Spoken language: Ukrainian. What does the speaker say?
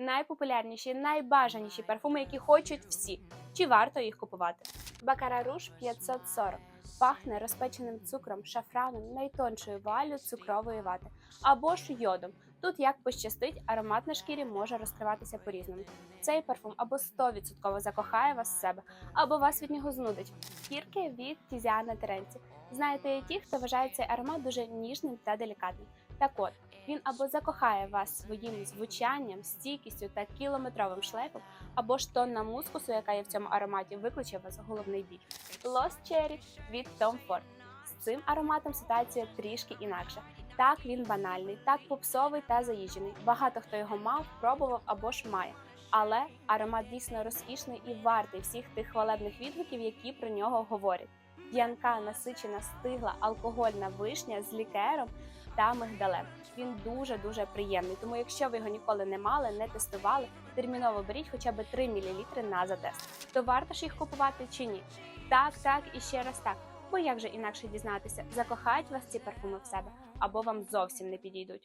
найпопулярніші, найбажаніші парфуми, які хочуть всі. Чи варто їх купувати? Бакара Руж 540 пахне розпеченим цукром, шафраном, найтоншою валю цукрової вати або ж йодом. Тут як пощастить, аромат на шкірі може розкриватися по-різному. Цей парфум або 100% закохає вас в себе, або вас від нього знудить. Кірки від Тізіана Теренці. Знаєте, є ті, хто вважає цей аромат дуже ніжним та делікатним. Так от, він або закохає вас своїм звучанням, стійкістю та кілометровим шлейфом, або ж тонна мускусу, яка є в цьому ароматі, викличе вас головний біль. Lost Cherry від Tom Ford. З цим ароматом ситуація трішки інакша. Так він банальний, так попсовий та заїжджений. Багато хто його мав, пробував або ж має. Але аромат дійсно розкішний і вартий всіх тих хвалебних відгуків, які про нього говорять. П'янка, насичена, стигла, алкогольна вишня з лікером та мигдалем. Він дуже дуже приємний. Тому, якщо ви його ніколи не мали, не тестували, терміново беріть хоча б 3 мл на затест. То варто ж їх купувати чи ні? Так, так і ще раз так. Бо як же інакше дізнатися, закохають вас ці парфуми в себе або вам зовсім не підійдуть.